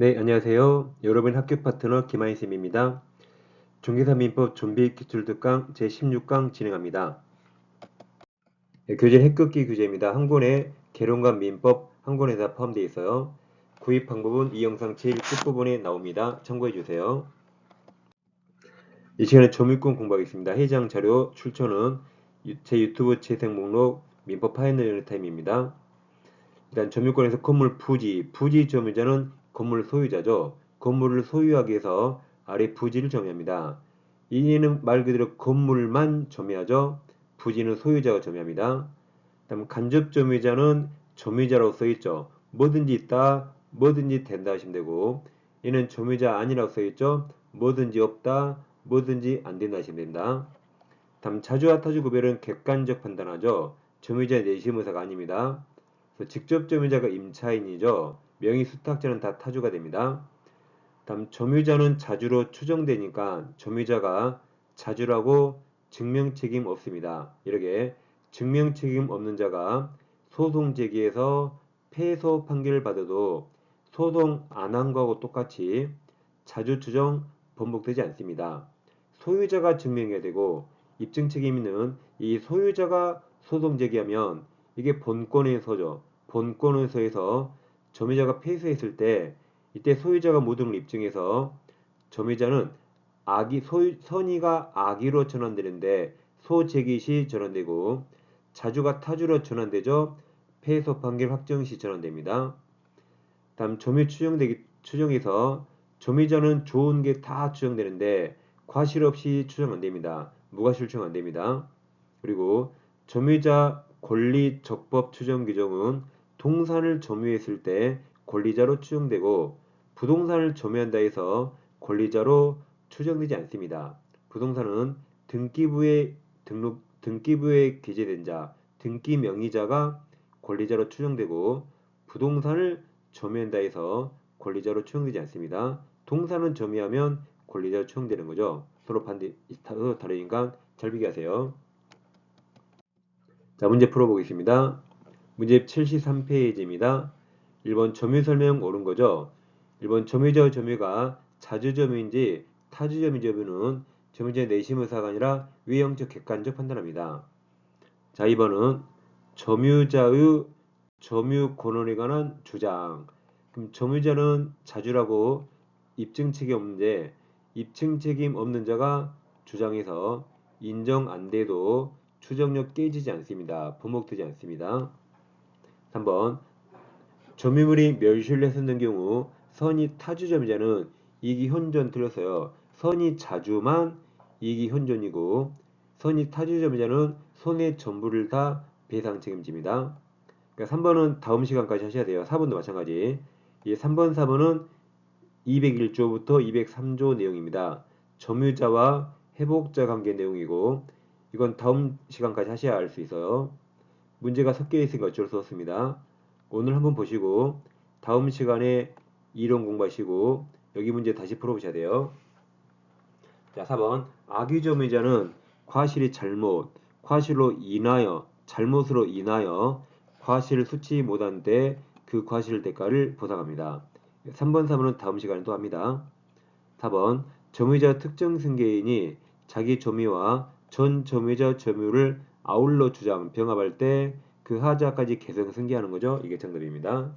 네, 안녕하세요. 여러분 학교 파트너 김하인쌤입니다. 중개사 민법 좀비 기출 특강 제16강 진행합니다. 네, 교재 핵극기 규제입니다. 한 권에 개론관 민법 한 권에 다 포함되어 있어요. 구입 방법은 이 영상 제일 끝부분에 나옵니다. 참고해 주세요. 이 시간에 점유권 공부하겠습니다. 해당 자료 출처는 제 유튜브 재생 목록 민법 파이널 타임입니다. 일단 점유권에서 건물 부지, 부지 점유자는 건물 소유자죠. 건물을 소유하기 위해서 아래 부지를 점유합니다. 이는 말 그대로 건물만 점유하죠. 부지는 소유자가 점유합니다. 다음 간접 점유자는 점유자라고 써있죠. 뭐든지 있다, 뭐든지 된다 하시면 되고 이는 점유자 아니라고 써있죠. 뭐든지 없다, 뭐든지 안 된다 하시면 됩니다. 다음 자주와 타주 구별은 객관적 판단하죠. 점유자 내시무사가 아닙니다. 직접 점유자가 임차인이죠. 명의 수탁자는 다 타주가 됩니다. 다음 점유자는 자주로 추정되니까 점유자가 자주라고 증명 책임 없습니다. 이렇게 증명 책임 없는 자가 소송 제기해서 패소 판결을 받아도 소송 안 한 거하고 똑같이 자주 추정 번복되지 않습니다. 소유자가 증명해야 되고 입증 책임 있는 이 소유자가 소송 제기하면 이게 본권에서죠. 본권에서에서 점유자가 폐쇄했을 때 이때 소유자가 모든 걸 입증해서 점유자는 악이 소유, 선의가 악의로 전환되는데 소재기 시 전환되고 자주가 타주로 전환되죠. 폐소 판결 확정 시 전환됩니다. 다음 점유 추정되기 추정에서 점유자는 좋은 게 다 추정되는데 과실 없이 추정 안 됩니다. 무과실 추정 안 됩니다. 그리고 점유자 권리 적법 추정 규정은 동산을 점유했을 때 권리자로 추정되고 부동산을 점유한다 해서 권리자로 추정되지 않습니다. 부동산은 등기부에 등록 등기부에 기재된 자, 등기 명의자가 권리자로 추정되고 부동산을 점유한다 해서 권리자로 추정되지 않습니다. 동산은 점유하면 권리자로 추정되는 거죠. 서로 반대 서로 다르니까 잘 비교하세요. 자, 문제 풀어보겠습니다. 문제 73페이지입니다. 1번 점유 설명 옳은 거죠. 1번 점유자 점유가 자주점유인지 타주점유점유는 점유자의 내심 의사가 아니라 외형적 객관적 판단합니다. 자 2번은 점유자의 점유 권한에 관한 주장. 그럼 점유자는 자주라고 입증 책임 없는데 입증 책임 없는 자가 주장해서 인정 안 돼도 추정력 깨지지 않습니다. 부목되지 않습니다. 3번 점유물이 멸실훼손된 경우 선이 타주점유자는 이익이 현존 틀렸어요. 선이 자주만 이익이 현존이고 선이 타주점유자는 손해 전부를 다 배상 책임집니다. 그러니까 3번은 다음 시간까지 하셔야 돼요. 4번도 마찬가지. 이 3번, 4번은 201조부터 203조 내용입니다. 점유자와 회복자 관계 내용이고 이건 다음 시간까지 하셔야 할수 있어요. 문제가 섞여 있으니까 어쩔 수 없습니다. 오늘 한번 보시고 다음 시간에 이론 공부하시고 여기 문제 다시 풀어보셔야 돼요. 자, 4번 악의점유자는 과실이 잘못, 과실로 인하여, 잘못으로 인하여 과실을 수치 못한 때 그 과실 대가를 보상합니다. 3번, 4번은 다음 시간에 또 합니다. 4번 점유자 특정 승계인이 자기 점유와 전 점유자 점유를 아울러 주장, 병합할 때 그 하자까지 개성 승계하는 거죠. 이게 정답입니다.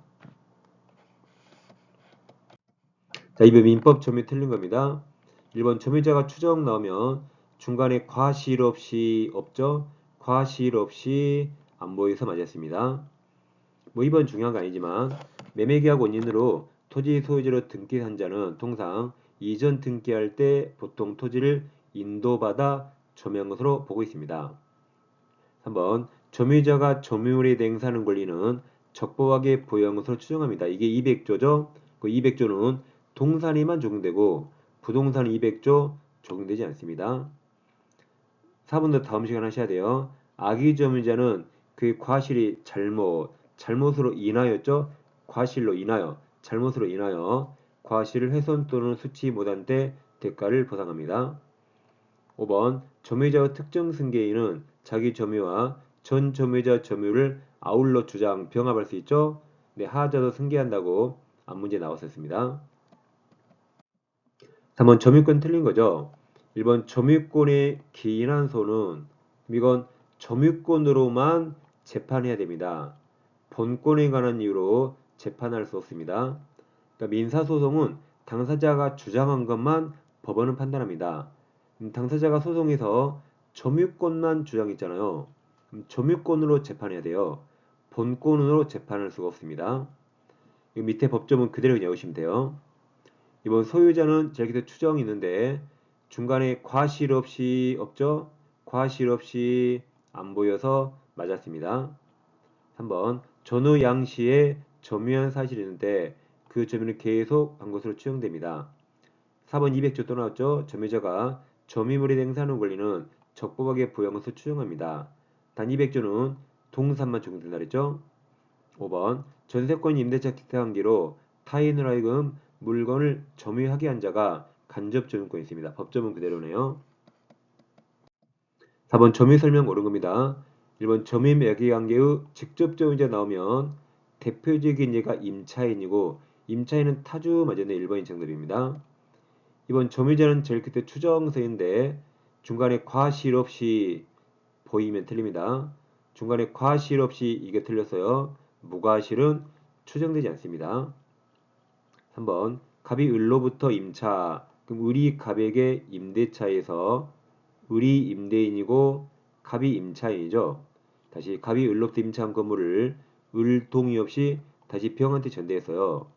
자, 이번 민법 점유 틀린 겁니다. 1번 점유자가 추정 나오면 중간에 과실 없이 없죠. 과실 없이 안 보여서 맞았습니다. 뭐 이번 중요한 거 아니지만 매매계약 원인으로 토지 소유자로 등기한 자는 통상 이전 등기할 때 보통 토지를 인도받아 점유한 것으로 보고 있습니다. 3번 점유자가 점유물에 대행사하는 권리는 적법하게 보유한 것으로 추정합니다. 이게 200조죠. 그 200조는 동산에만 적용되고 부동산 200조 적용되지 않습니다. 4번도 다음 시간 하셔야 돼요. 악의 점유자는 그 과실이 잘못, 잘못으로 인하였죠. 과실로 인하여, 잘못으로 인하여 과실을 훼손 또는 수치 못한 때 대가를 보상합니다. 5번 점유자의 특정 승계인은 자기 점유와 전 점유자 점유를 아울러 주장 병합할 수 있죠. 네, 하자도 승계한다고 앞문제 나왔었습니다. 3번 점유권 틀린 거죠. 1번 점유권의 기인한 소는 이건 점유권으로만 재판해야 됩니다. 본권에 관한 이유로 재판할 수 없습니다. 그러니까 민사소송은 당사자가 주장한 것만 법원은 판단합니다. 음, 당사자가 소송에서 점유권만 주장했잖아요. 그럼 점유권으로 재판해야 돼요. 본권으로 재판할 수가 없습니다. 이 밑에 법조문 그대로 외우시면 돼요. 이번 소유자는 저기서 추정이 있는데 중간에 과실 없이 없죠? 과실 없이 안 보여서 맞았습니다. 3번 전후 양시에 점유한 사실이 있는데 그 점유는 계속 한 것으로 추정됩니다. 4번 200조 또 나왔죠? 점유자가 점유물에 행사하는 권리는 적법하게 것으로 추정합니다. 단 200조는 동산만 적용된다 그랬죠? 5번 전세권 임대차 기타 관계로 타인으로 하여금 물건을 점유하게 한 자가 간접 점유권이 있습니다. 법조문 그대로네요. 4번 점유 설명 옳은 겁니다. 1번 점유 매기 관계의 직접 점유자 나오면 대표적인 예가 임차인이고 임차인은 타주 맞았네 1번이 정답입니다. 이번 점유자는 제일 끝에 추정서인데 중간에 과실 없이 보이면 틀립니다. 중간에 과실 없이 이게 틀렸어요. 무과실은 추정되지 않습니다. 3번 갑이 을로부터 임차 그럼 을이 갑에게 임대차에서 을이 임대인이고 갑이 임차인이죠. 다시 갑이 을로부터 임차한 건물을 을 동의 없이 다시 병한테 전대했어요.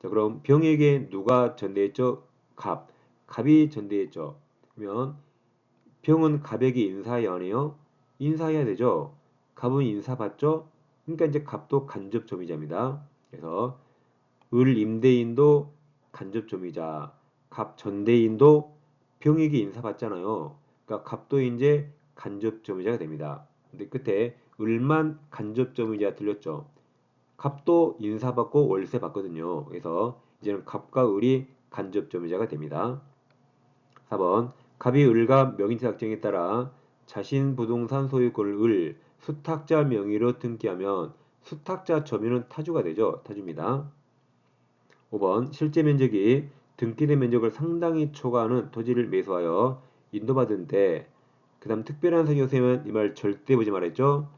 자 그럼 병에게 누가 전대했죠? 갑. 갑이 전대했죠. 그러면 병은 갑에게 인사해야 하네요. 인사해야 되죠. 갑은 인사받죠. 그러니까 이제 갑도 간접 점유자입니다. 그래서 을 임대인도 간접 점유자, 갑 전대인도 병에게 인사받잖아요. 그러니까 갑도 이제 간접 점유자가 됩니다. 근데 끝에 을만 간접 점유자 들렸죠. 갑도 인사받고 월세 받거든요. 그래서 이제는 갑과 을이 간접 점유자가 됩니다. 4번 갑이 을과 명의체 작정에 따라 자신 부동산 소유권을 을 수탁자 명의로 등기하면 수탁자 점유는 타주가 되죠. 타주입니다. 5번 실제 면적이 등기된 면적을 상당히 초과하는 토지를 매수하여 인도받은 데 그 다음 특별한 사유 요소면 이 말 절대 보지 말았죠.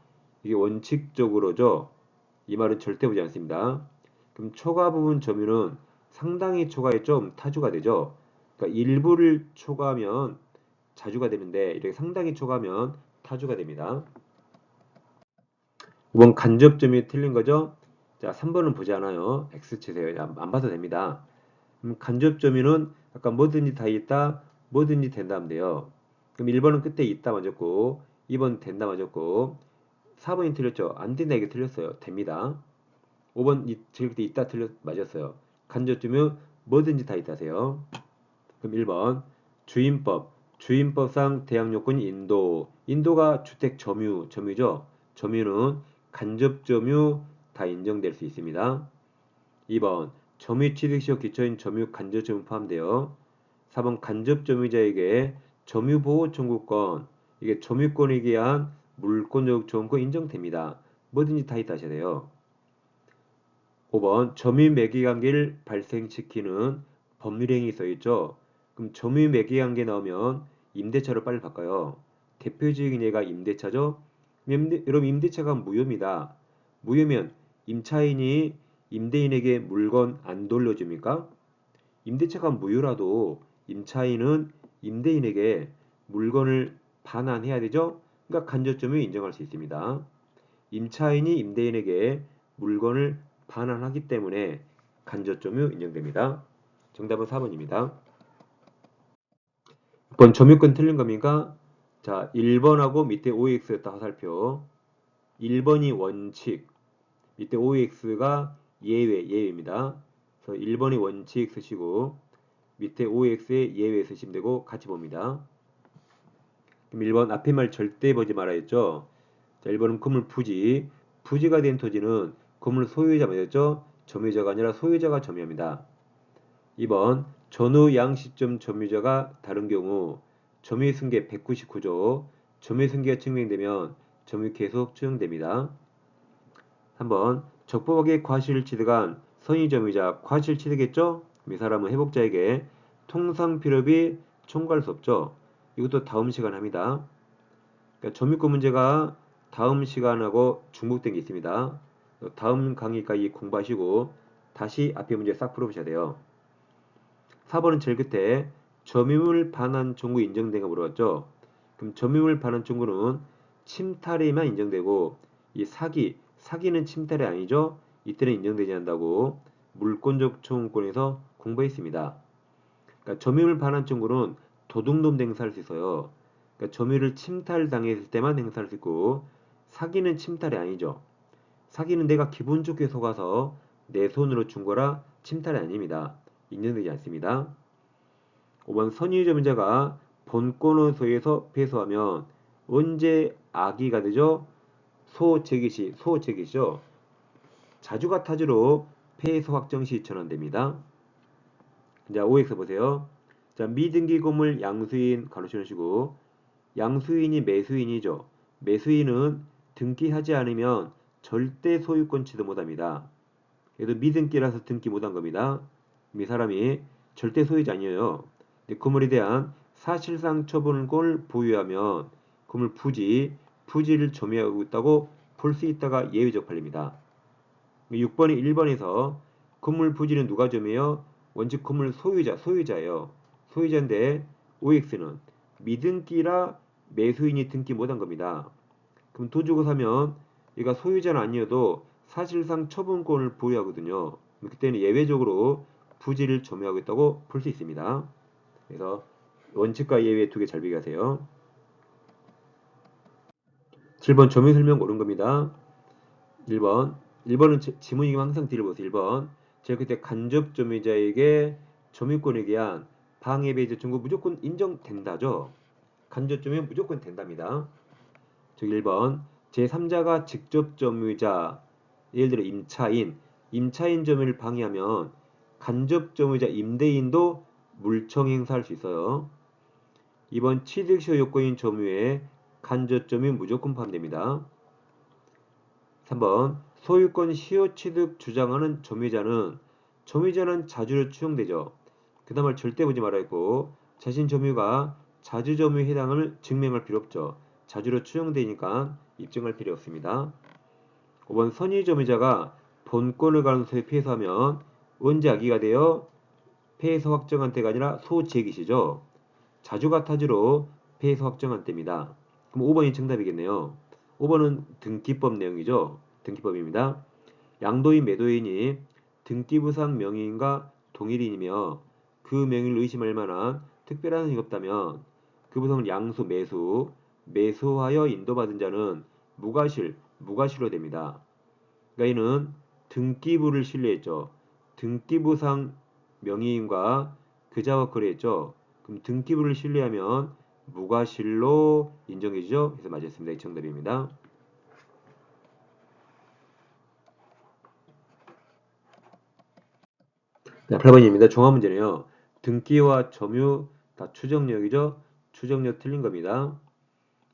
이게 원칙적으로죠. 이 말은 절대 보지 않습니다. 그럼 초과 부분 점유는 상당히 초과했죠. 타주가 되죠. 그러니까 일부를 초과하면 자주가 되는데 이렇게 상당히 초과하면 타주가 됩니다. 5번 간접점이 틀린 거죠. 자, 3번은 보지 않아요. X 치세요. 안 봐도 됩니다. 음, 간접점유는 아까 뭐든지 다 있다, 뭐든지 된다 하면 돼요. 그럼 1번은 끝에 있다 맞았고 2번 된다 맞았고 4번이 틀렸죠. 안 된다 이게 틀렸어요. 됩니다. 5번 이, 그때 있다 틀렸 맞았어요. 간접점유 뭐든지 다 있다세요. 그럼 1번 주임법 주임법상 대항 요건이 인도 인도가 주택 점유 점유죠. 점유는 간접 점유 다 인정될 수 있습니다. 2번 점유 취득시효 기초인 점유 간접 점유 포함되어 4번 간접 점유자에게 점유 보호 청구권 이게 점유권에 의한 물권적 조건권 인정됩니다. 뭐든지 다 있다 하셔야 돼요. 5번 점유 매기 관계를 발생시키는 법률행위 써 있죠. 그럼 점유 매기 관계 나오면 임대차로 빨리 바꿔요. 대표적인 예가 임대차죠. 여러분 임대차가 무효입니다. 무효면 임차인이 임대인에게 물건 안 돌려줍니까? 임대차가 무효라도 임차인은 임대인에게 물건을 반환해야 되죠? 그러니까 간접점유 인정할 수 있습니다. 임차인이 임대인에게 물건을 반환하기 때문에 간접점유 인정됩니다. 정답은 4번입니다. 6번 점유권 틀린 겁니까? 자, 1번하고 밑에 OX였다 화살표. 1번이 원칙, 밑에 OX가 예외, 예외입니다. 그래서 1번이 원칙 쓰시고 밑에 OX에 예외 쓰시면 되고 같이 봅니다. 그럼 1번 앞에 말 절대 보지 말아 했죠. 자, 1번은 건물 부지. 부지가 된 토지는 건물 소유자 맞았죠? 점유자가 아니라 소유자가 점유합니다. 2번 전후 양시점 점유자가 다른 경우 점유 승계 199조 점유 승계가 증명되면 점유 계속 추정됩니다. 3번 적법하게 과실을 취득한 선의점이자 과실치되겠죠? 이 사람은 회복자에게 통상 필요비 청구할 수 없죠. 이것도 다음 시간 합니다. 그러니까 점유권 문제가 다음 시간하고 중복된 게 있습니다. 다음 강의까지 공부하시고 다시 앞에 문제 싹 풀어보셔야 돼요. 4번은 제일 끝에 점유물 반환 청구 인정된 거 물어봤죠. 그럼 점유물 반환 청구는 침탈에만 인정되고 이 사기, 사기는 침탈이 아니죠. 이때는 인정되지 않는다고 물권적 청구권에서 공부했습니다. 그러니까 점유물 반환 청구는 도둑놈 행사할 수 있어요. 그러니까 점유를 침탈당했을 때만 행사할 수 있고 사기는 침탈이 아니죠. 사기는 내가 기분 좋게 속아서 내 손으로 준 거라 침탈이 아닙니다. 인정되지 않습니다. 5번 선의유점자가 본권의 소유에서 패소하면 언제 악의가 되죠? 소재기시, 소재기시죠. 자주가 타주로 패소 확정 시 전환됩니다. 자, OX 보세요. 자, 미등기 건물 양수인 가로치시고 양수인이 매수인이죠. 매수인은 등기하지 않으면 절대 소유권 취득 못합니다. 얘도 미등기라서 등기 못한 겁니다. 이 사람이 절대 소유자 아니에요. 건물에 대한 사실상 처분권을 보유하면 건물 부지, 부지를 점유하고 있다고 볼 수 있다가 예외적 판례입니다. 6번이 1번에서 건물 부지는 누가 점유해요? 원칙 건물 소유자, 소유자예요. 소유자인데 OX는 미등기라 매수인이 등기 못한 겁니다. 그럼 돈 주고 사면 얘가 소유자는 아니어도 사실상 처분권을 보유하거든요. 그때는 예외적으로 부지를 점유하고 있다고 볼 수 있습니다. 그래서 원칙과 예외 두 개 잘 비교하세요. 7번 점유 설명 옳은 겁니다. 1번 1번은 지문이면 항상 뒤를 보세요. 1번 제가 그때 간접 점유자에게 점유권에 대한 방해 배제 청구 무조건 인정된다죠. 간접 점유 무조건 된답니다. 저 1번 제3자가 직접 점유자 예를 들어 임차인 임차인 점유를 방해하면 간접 점유자 임대인도 물청 행사할 수 있어요. 이번 취득시효 요건인 점유에 간접 점유 무조건 포함됩니다. 3번 소유권 시효 취득 주장하는 점유자는 점유자는 자주로 추정되죠. 그 다음을 절대 보지 말아 있고 자신 점유가 자주 점유에 해당을 증명할 필요 없죠. 자주로 추정되니까 입증할 필요 없습니다. 5번 선의 점유자가 본권을 가능성에 피해서 하면 악의가 되어 폐해서 확정한 때가 아니라 소재기시죠. 자주가 타주로 폐해서 확정한 때입니다. 그럼 5번이 정답이겠네요. 5번은 등기법 내용이죠. 등기법입니다. 양도인 매도인이 등기부상 명의인과 동일인이며 그 명의를 의심할 만한 특별한 사이 없다면 그 부상은 양수 매수, 매수하여 인도받은 자는 무과실, 무과실로 됩니다. 그러니까 이는 등기부를 신뢰했죠. 등기부상 명의인과 그자와 거래했죠. 그럼 등기부를 신뢰하면 무과실로 인정해주죠. 그래서 맞았습니다. 이 정답입니다. 자, 8번입니다. 종합 문제네요. 등기와 점유 다 추정력이죠. 추정력 틀린 겁니다.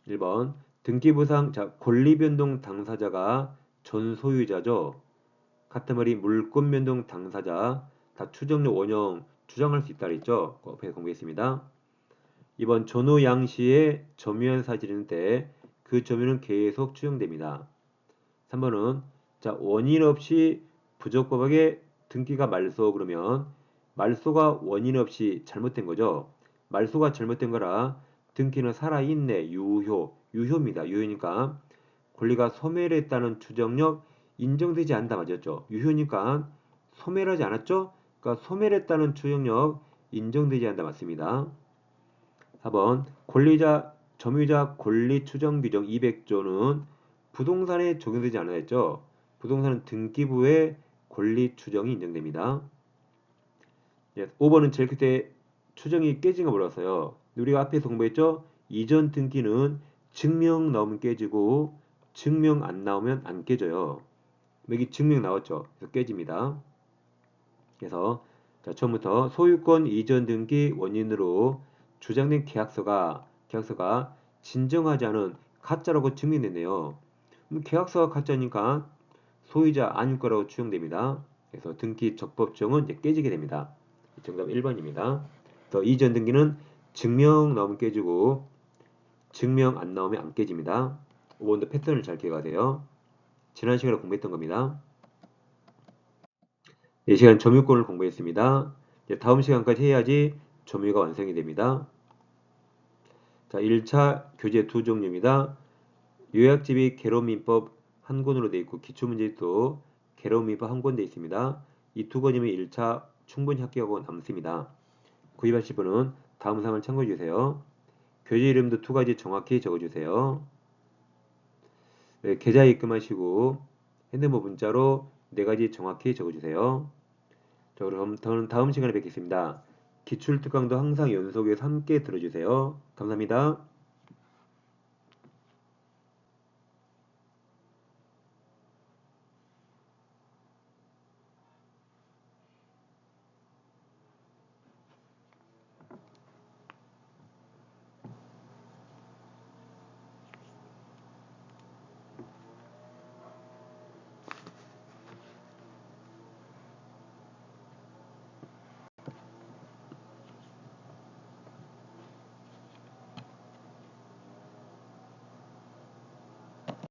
1번 등기부상 자 권리변동 당사자가 전 소유자죠. 말이 물권변동 당사자 다 추정력 원형 주장할 수 있다 그랬죠. 그 앞에 공부했습니다. 이번 전후 양시에 점유한 사실인데 그 점유는 계속 추정됩니다. 3번은 자 원인 없이 부적법하게 등기가 말소 그러면 말소가 원인 없이 잘못된 거죠. 말소가 잘못된 거라 등기는 살아있네 유효 유효입니다. 유효니까 권리가 소멸했다는 추정력 인정되지 않다 맞았죠. 유효니까 소멸 하지 않았죠. 그러니까 소멸했다는 추정력 인정되지 않다 맞습니다. 4번 권리자 점유자 권리 추정 규정 200조는 부동산에 적용되지 않아 했죠. 부동산은 등기부의 권리 추정이 인정됩니다. 5번은 예, 제일 그때 추정이 깨진 거 몰랐어요. 우리가 앞에서 공부했죠? 이전 등기는 증명 나오면 깨지고 증명 안 나오면 안 깨져요. 여기 증명 나왔죠? 그래서 깨집니다. 그래서 자, 처음부터 소유권 이전 등기 원인으로 주장된 계약서가 계약서가 진정하지 않은 가짜라고 증명됐네요. 계약서가 가짜니까 소유자 아닐 거라고 추정됩니다. 그래서 등기 적법정은 이제 깨지게 됩니다. 정답 1번입니다. 더 이전 등기는 증명 나오면 깨지고 증명 안 나오면 안 깨집니다. 5번도 패턴을 잘 기억해야 돼요. 지난 시간에 공부했던 겁니다. 이 시간 점유권을 공부했습니다. 다음 시간까지 해야지 점유가 완성이 됩니다. 자, 1차 교재 두 종류입니다. 요약집이 개론민법 한 권으로 되어 있고 기출문제도 개론민법 한 권 되어 있습니다. 이 두 권이면 1차 충분히 합격하고 남습니다. 구입하실 분은 다음 사항을 참고해 주세요. 교재 이름도 두 가지 정확히 적어주세요. 네, 계좌 입금하시고 핸드폰 문자로 네 가지 정확히 적어주세요. 자, 그럼 저는 다음 시간에 뵙겠습니다. 기출특강도 항상 연속해서 함께 들어주세요. 감사합니다.